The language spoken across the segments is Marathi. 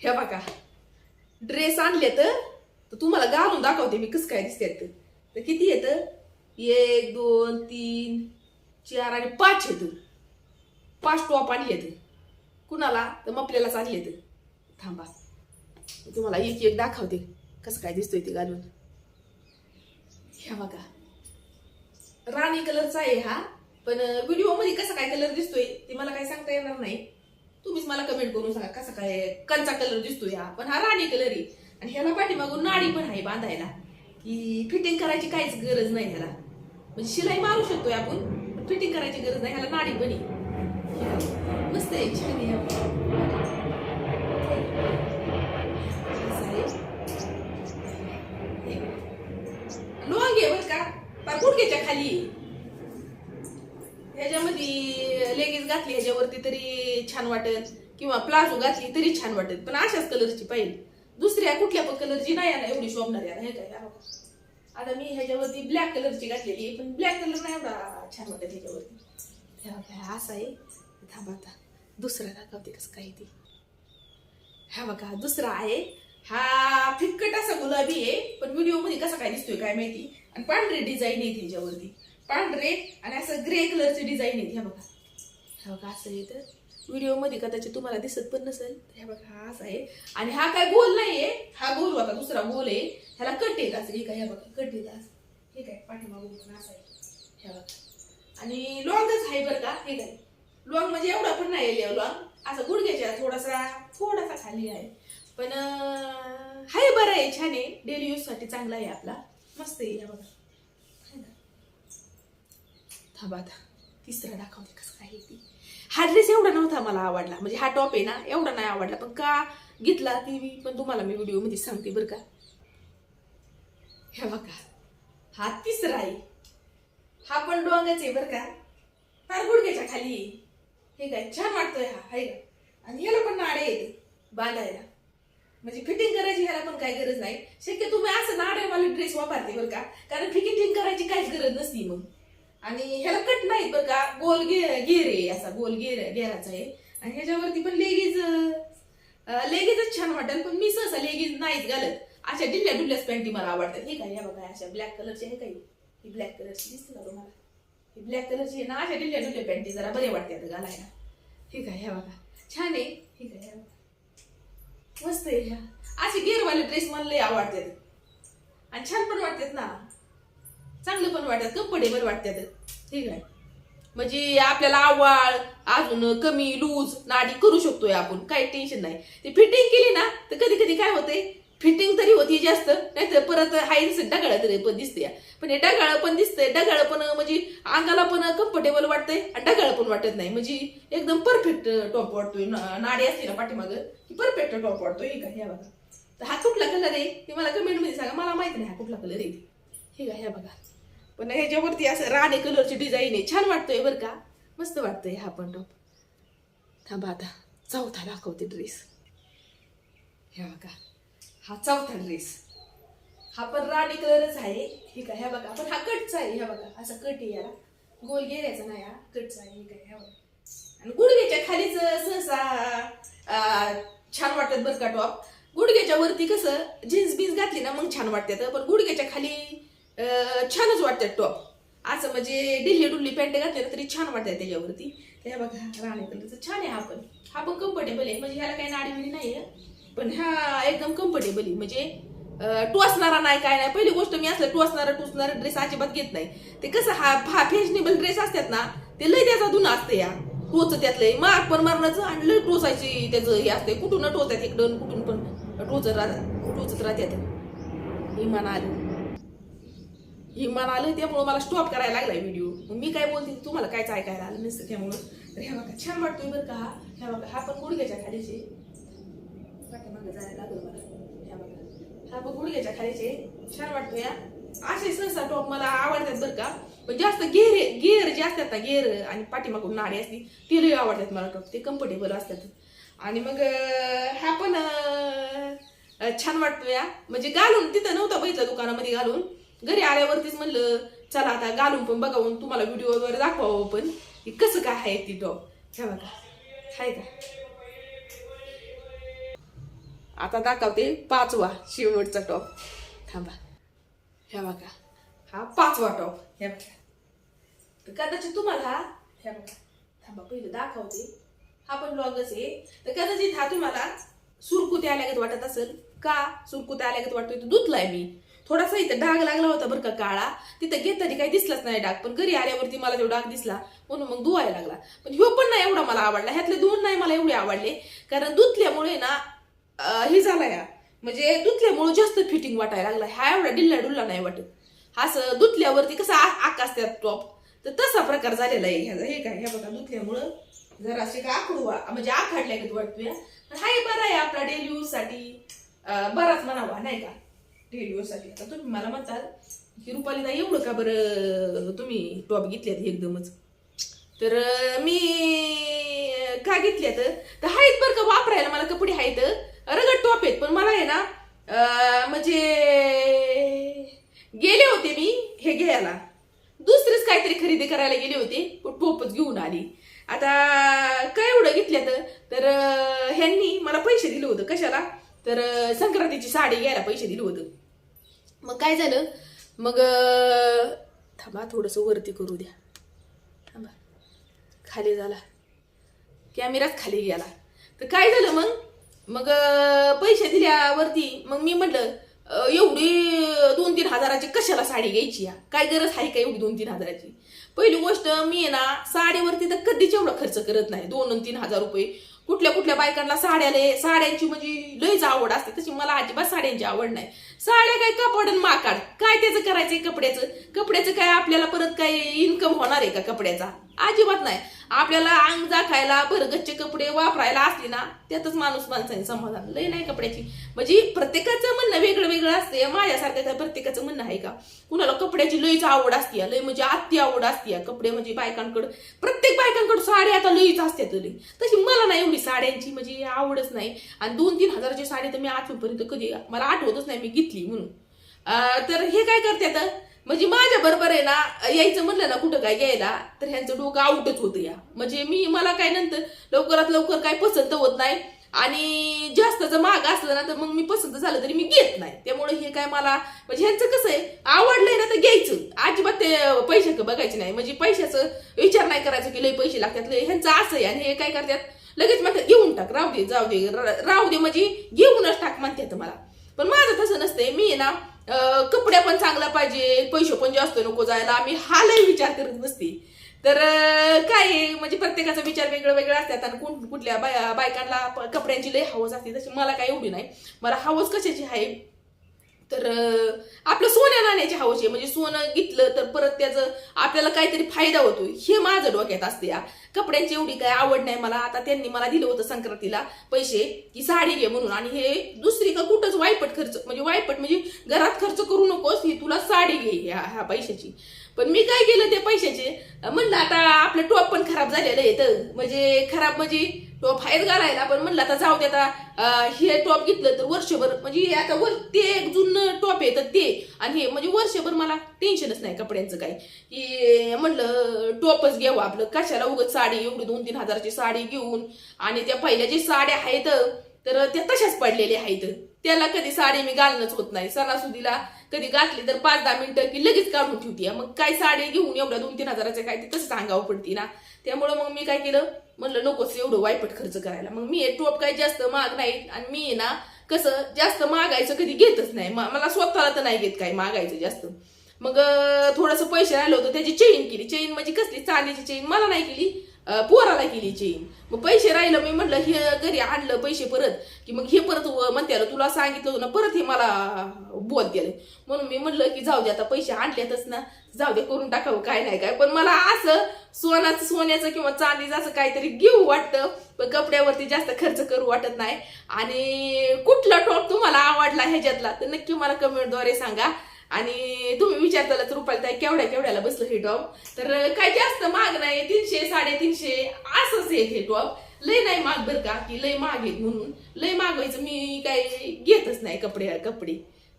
हे बघा. ड्रेस आणले तर तुम्हाला घालून दाखवते मी कसं काय दिसते तर तर किती येतं एक दोन तीन चार आणि पाच येत पाच टॉप आणले तर कुणाला? तर मपल्यालाच आणले तर थांबा तुम्हाला एक एक दाखवते कसं काय दिसतोय ते घालून. ह्या बघा. राणी कलरचा आहे हा पण व्हिडिओमध्ये कसा काय कलर दिसतोय ते मला काही सांगता येणार नाही. तुम्हीच मला कमेंट करून सांगा कसा काय कंचा कलर दिसतोय हा. पण हा राणी कलर आहे. आणि ह्याला पाठीमागून नाडी पण आहे बांधायला. की फिटिंग करायची काहीच गरज नाही ह्याला. म्हणजे शिलाई मारू शकतोय आपण फिटिंग करायची गरज नाही. ह्याला नाडी पण आहे. मस्त आहे छान आहे. आहे. लोंग आहे बरं का? पार गुडघ्याच्या खाली आहे. ह्याच्यामध्ये लेगीज घातली ह्याच्यावरती तरी छान वाटेल किंवा प्लाझो घातली तरी छान वाटेल पण अशाच कलरची पाहिजे दुसऱ्या कुठल्या पण कलरची नाही आहे ना एवढी शोभणार आहे हे काय आता मी ह्याच्यावरती ब्लॅक कलरची घातलेली पण ब्लॅक कलर नाही एवढा छान वाटत ह्याच्यावरती. असा आहे. थांबा आता. दुसरा दाखवते कसं काही ते. हा बघा दुसरा आहे. हा फिक्कट असा गुलाबी आहे पण व्हिडिओमध्ये कसा काय दिसतोय काय माहिती? आणि पांढरे डिझाईन आहे त्याच्यावरती पांढरे आणि असं ग्रे कलरची डिझाईन आहे ह्या बघा. हा बघा असं आहे तर व्हिडिओमध्ये कदाचित तुम्हाला दिसत पण नसेल तर ह्या बघा हा असा आहे. आणि हा काय गोल नाहीये हा गोल होता दुसरा गोल आहे. ह्याला कट येत असं हे काय ह्या बघा कट येत असं. हे काय पाठीमागून पण आहे. ह्या बघा. आणि लॉंगच आहे बरं का हे काय. लॉंग म्हणजे एवढा पण नाही आहे लॉंग असं गुडघ्याच्या थोडासा थोडासा खाली आहे. पण हाय बरं आहे छान आहे. डेली यूजसाठी चांगला आहे आपला. मस्त आहे या बघा. है ना? थांबा आता. तिसरा दाखवते कसं काय ती. हा ड्रेस एवढा नव्हता मला आवडला. म्हणजे हा टॉप आहे ना एवढा नाही आवडला. पण का घेतला ती पण तुम्हाला मी व्हिडिओमध्ये सांगते बरं का. हे बघा. हा तिसरा आहे. हा पण डोंगाच आहे बरं का. फार गुडघ्याच्या खाली हे काय छान वाटतोय हा हाय का? आणि याला पण नाडे आहेत बांधायला. म्हणजे फिटिंग करायची ह्याला पण काही गरज नाही. शक्य तुम्ही असं नाडेवाले ड्रेस वापरते बरं का. कारण फिटिंग करायची काहीच गरज नसती मग. आणि ह्याला कट नाहीत बरं का. गोल गे गेर आहे असा गोल घेर घेराचा आहे. आणि ह्याच्यावरती पण लेगीज लेगीजच छान वाटेल पण मी सहसा लेगीज नाहीच घालत. अशा डिल्ल्या डुल्ल्याच पॅन्टी मला आवडतात. हे काय या बघा अशा ब्लॅक कलरची आहे काही ही ब्लॅक कलरची दिसते का तुम्हाला ही ब्लॅक कलरची आहे ना अशा डिल्ल्या डुल्ल्या पॅन्टी जरा बरे वाटतात घालायला. हे काय ह्या बघा. छान आहे. हे काय मस्त आहे ह्या. असे गेअरवाले ड्रेस मला लय आवडतात. आणि छान पण वाटतात ना. चांगलं पण वाटतात कम्फर्टेबल वाटतात. ठीक आहे. म्हणजे आपल्याला आवाळ अजून कमी लूज नाडी करू शकतोय आपण काही टेन्शन नाही. ते फिटिंग केली ना तर कधी कधी काय होते फिटिंग तरी होती जास्त नाहीतर परत हाय डगाळ तरी पण दिसते. पण हे डगाळ पण दिसतंय डगाळ पण म्हणजे अंगाला पण कम्फर्टेबल वाटतंय आणि डगाळ पण वाटत नाही. म्हणजे एकदम परफेक्ट टॉप वाटतोय. ना- नाडी असते ना पाठीमाग की परफेक्ट टॉप वाटतोय. का ह्या बघा. तर हा कुठला कलर आहे ते मला कमेंटमध्ये सांगा. मला माहिती नाही हा कुठला कलर आहे. हे का ह्या बघा. पण ह्याच्यावरती असं राणे कलरची डिझाईन आहे. छान वाटतोय बरं का? मस्त वाटतोय हा पण टॉप थांबा आता. चौथा दाखवते ड्रेस ह्या बघा. हा चौथा ड्रेस हा पण राणी कलरच आहे. हे आहे ह्या बघा. पण हा कटचा आहे ह्या बघा. असा कट आहे याला. गोल घेण्याचा नाही हा. कटचा आहे ठीक आहे ह्या बघा. आणि गुडघ्याच्या खालीच सहसा छान वाटत बरं का टॉप गुडघ्याच्या वरती कसं जीन्स बीन्स घातली ना मग छान वाटतात. पण गुडघ्याच्या खाली छानच वाटतात टॉप. असं म्हणजे डिल्ली डुल्ली पॅन्ट घातले ना तरी छान वाटतात त्याच्यावरती. त्या बघा राणे कलरचं छान आहे हा पण. हा पण कम्फर्टेबल आहे. म्हणजे ह्याला काही नाडीबिडी नाही आहे पण हा एकदम कम्फर्टेबल आहे. म्हणजे टोचणारा नाही काय नाही. पहिली गोष्ट मी असलं टोचणारा टोचणारा ड्रेस अजिबात घेत नाही. ते कसं हा हा फॅशनेबल ड्रेस असतात ना ते लय त्याचा धुना असते या. टोच त्यातलं. माग पण मारण्याचं आणि लय टोचायची त्याचं हे असते. कुठून न टोचतात इकडून कुठून पण. टोचत राहतात टोचत राहतात. इमान आली. ही आलं त्यामुळं मला स्टॉप करायला लागलाय व्हिडिओ मग मी काय बोलते तुम्हाला कायच ऐकायला आलं नसतं त्यामुळं? तर ह्या बघा छान वाटतोय बरं का हा. ह्या बघा हा पण गुडघ्याच्या खालीचे. पाठीमागं जायला लागलं मला. ह्या बघा हा पण गुडघ्याच्या खालीचे. छान वाटतो या असे सहसा टॉप मला आवडतात बरं का. पण जास्त गेर गेअर जे असतात ना गेअर आणि पाठीमागून नाडी असती ते लई आवडतात मला टॉप ते कम्फर्टेबल असतात. आणि मग ह्या हा पण छान वाटतो या म्हणजे घालून तिथं नव्हता बघितलं दुकानामध्ये घालून. घरी आल्यावरतीच म्हणलं चला आता घालून पण बघावून तुम्हाला व्हिडिओवर दाखवावं पण. की कसं काय आहे ती टॉप हे बघा. हाय का? आता दाखवते पाचवा शेवटचा टॉप थांबा. ह्या बघा. हा पाचवा टॉप ह्या बघा. कदाचित तुम्हाला ह्या बघा. थांबा पहिलं दाखवते. हा पण ब्लॉगच आहे. तर कदाचित हा तुम्हाला सुरकुत्या आल्यागत वाटत असेल? का सुरकुत्या आल्यागत वाटतोय? तो धुतलाय मी. थोडासा इथं डाग लागला होता बरं का काळा. तिथं घेताना काही दिसलाच नाही डाग पण घरी आल्यावरती मला तो डाग दिसला. म्हणून मग धुवायला लागला. पण ह्यो पण नाही एवढा मला आवडला. ह्यातले दोन नाही मला एवढे आवडले. कारण दुधल्यामुळे ना हे झाला या. म्हणजे दुधल्यामुळे जास्त फिटिंग वाटायला लागला. ह्या एवढा डिल्ला डुल्ला नाही वाटत. असं धुतल्यावरती कसं आ- आकाश त्यात टॉप तर तसा प्रकार झालेला आहे ह्याचा. हे काय? ह्या बघा दुधल्यामुळं जरा असे का आखडू म्हणजे आखाडल्या वाटतोय? पण हा हे बरा आहे आपला डेली यूजसाठी बराच म्हणावा नाही का? डेली यूजसाठी आता तुम्ही मला म्हणताल की रुपाली नाही एवढं का बरं तुम्ही टॉप घेतल्यात एकदमच? तर मी का घेतल्यात? तर आहेत बरं का वापरायला मला कपडे आहेत रगड टॉप आहेत पण मला आहे ना म्हणजे गेले होते मी हे घ्यायला. दुसरीच काहीतरी खरेदी करायला गेले होते पण टोपच घेऊन आली. आता काय एवढं घेतल्यात? तर ह्यांनी मला पैसे दिले होतं. कशाला? तर संक्रांतीची साडी घ्यायला पैसे दिले होतं. मग काय झालं? मग थांबा थोडंसं वरती करू द्या. थांबा. खाली झाला. कॅमेराच खाली गेला. तर काय झालं मग? मग पैसे दिल्यावरती मग मी म्हटलं एवढी दोन तीन हजाराची कशाला साडी घ्यायची या? काय गरज आहे का एवढी दोन तीन हजाराची? पहिली गोष्ट मी आहे ना साडीवरती तर कधीच एवढा खर्च करत नाही. दोन तीन हजार रुपये. कुठल्या कुठल्या बायकांना साड्याले साड्यांची म्हणजे लयच आवड असते. तशी मला अजिबात साड्यांची आवड नाही. साड्या काय कापड आणि माकाड? काय त्याचं करायचंय कपड्याचं? कपड्याचं काय आपल्याला परत काय इन्कम होणार आहे का कपड्याचा? अजिबात नाही. आपल्याला अंग जाखायला भरगच्चे कपडे वापरायला असले ना त्यातच माणूस माणसाने समाधान लय नाही कपड्याची. म्हणजे प्रत्येकाचं म्हणणं वेगळं वेगळं असते. माझ्यासारखं काय प्रत्येकाचं म्हणणं आहे का? कुणाला कपड्याची लईच आवड असते लय म्हणजे अति आवड असते कपडे म्हणजे बायकांकडं प्रत्येक बायकांकडं साडी आता लईच असते लई तशी मला नाही एवढी साड्यांची म्हणजे आवडच नाही. आणि दोन तीन हजाराची साडी तर मी आठवीपर्यंत कधी मला आठवतच नाही मी घेतली म्हणून. तर हे काय करते आता म्हणजे माझ्या बरोबर आहे ना यायचं म्हणलं ना कुठं काय घ्यायला तर ह्यांचं डोकं आउटच होतं या. म्हणजे मी मला काय नंतर लवकरात लवकर काय पसंत होत नाही. आणि जास्त जर महाग असलं ना तर मग मी पसंत झालं तरी मी घेत नाही. त्यामुळे हे काय मला म्हणजे ह्यांचं कसं आहे आवडलंय ना तर घ्यायचं. अजिबात ते पैशाचं बघायचे नाही. म्हणजे पैशाचं विचार नाही करायचं की लय पैसे लागतात लय ह्यांचं असं आहे. आणि हे काय करतात लगेच म्हणतात घेऊन टाक राहू दे जाऊ दे राहू दे. म्हणजे घेऊनच टाक म्हणतात मला. पण माझं तसं नसतंय. मी आहे ना कपड्या कपडे पण चांगला पाहिजे पैसे पण जास्त नको जायला. आम्ही हा लय विचार करत नसते तर काय म्हणजे प्रत्येकाचा विचार वेगळं वेगळं असतात आणि कोण कुठल्या बाय बायकांना कपड्यांची लय हवस असते तशी मला काय एवढी नाही. मला हवस कशाची आहे? तर आपलं सोन्या नाण्याची हवस आहे. म्हणजे सोनं घेतलं तर परत त्याचं आपल्याला काहीतरी फायदा होतो हे माझं डोक्यात असते या. कपड्यांची एवढी काय आवड नाही मला. आता त्यांनी मला दिलं होतं संक्रांतीला पैसे. की साडी घे म्हणून. आणि हे दुसरी का कुठंच वायपट खर्च म्हणजे वायपट म्हणजे घरात खर्च करू नकोस. ही तुला साडी घे ह्या ह्या पैशाची. पण मी काय केलं ते पैशाचे? म्हणलं आता आपलं टॉप पण खराब झालेलं आहे. तर म्हणजे खराब म्हणजे टॉप आहेत घालायला पण म्हणलं आता जाऊ दे आता हे टॉप घेतलं तर वर्षभर म्हणजे हे आता वर ते एक जुनं टॉप आहे तर ते. आणि हे म्हणजे वर्षभर मला टेन्शनच नाही कपड्यांचं काय की म्हणलं टॉपच घेऊ आपलं. कशाला उगत साडी एवढी दोन तीन हजाराची साडी घेऊन आणि त्या पहिल्या जे साड्या आहेत तर त्या तशाच पडलेल्या आहेत. त्याला कधी साडी मी घालणंच होत नाही. सणासुदीला कधी घातली तर पाच दहा मिनिटं की लगेच काढून ठेवते. मग काय साडी घेऊन एवढ्या दोन तीन हजाराच्या काय ते तसं सांगावं पडते ना. त्यामुळं मग मी काय केलं? म्हणलं नकोच एवढं वायपट खर्च करायला. मग मी हे टोप काय जास्त महाग नाही आणि मी ना कसं जास्त मागायचं कधी घेतच नाही. मला स्वतःला तर नाही घेत काय मागायचं जास्त. मग थोडंसं पैसे राहिलं होतं त्याची चेन केली. चेन म्हणजे कसली? चांदीची चेन मला नाही केली. पोराला केली चेन मग पैसे राहिलं मी म्हटलं हे घरी आणलं पैसे परत. की मग हे परत म्हणते तुला सांगितलं ना परत हे मला बोल दिले म्हणून मी म्हटलं की जाऊ दे आता पैसे आणलेतच ना. जाऊ दे करून टाकावं काय नाही काय. पण मला असं सोनाचं सोन्याचं किंवा चांदीचं असं काहीतरी घेऊ वाटतं. पण कपड्यावरती जास्त खर्च करू वाटत नाही. आणि कुठला टॉप तुम्हाला आवडला ह्याच्यातला तर नक्की मला कमेंटद्वारे सांगा. आणि तुम्ही विचारताला तर रुपायला ताई केवढ्या केवढ्याला बसलं हे टॉप तर काय जास्त महाग नाही तीनशे साडेतीनशे असंच आहे हे टॉप लय नाही माग बरं का? की लय महाग आहेत म्हणून. लय मागवायचं मी काय घेतच नाही कपडे कपडे.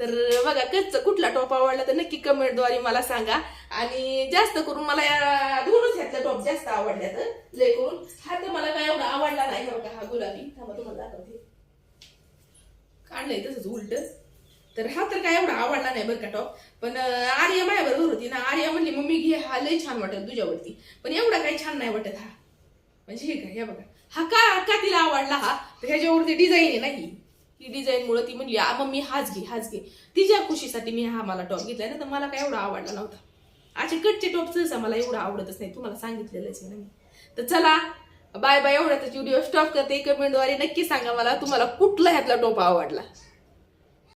तर बघा कच्चा कुठला टॉप आवडला तर नक्की कमेंटद्वारे मला सांगा. आणि जास्त करून मला या दोनच ह्यातला टॉप जास्त आवडल्यात लय करून. हा तर मला काय एवढा आवडला नाही हे बघा हा गुलाबी. थांबा तुम्हाला दाखवते. काढलंय तसंच उलट. तर हा तर काय एवढा आवडला नाही बरं का टॉप. पण आर्या माझ्याबरोबर होती ना. आर्या म्हणली मम्मी घे हा लय छान वाटत तुझ्यावरती. पण एवढा काही छान नाही वाटत हा. म्हणजे हे काय हे बघा. हा का का तिला आवडला हा? तर ह्याच्यावरती डिझाईन आहे नाही ती डिझाईनमुळं ती म्हणली मम्मी हाच घे हाच घे. तिच्या खुशीसाठी मी हा मला टॉप घेतलाय ना तर मला काय एवढा आवडला नव्हता. असे कटचे टॉप सहसा मला एवढा आवडतच नाही. तुम्हाला सांगितलेलंच आहे ना मी. तर चला बाय बाय एवढ्याच व्हिडिओ स्टॉप करते. कमेंटद्वारे नक्की सांगा मला तुम्हाला कुठला ह्यातला टॉप आवडला.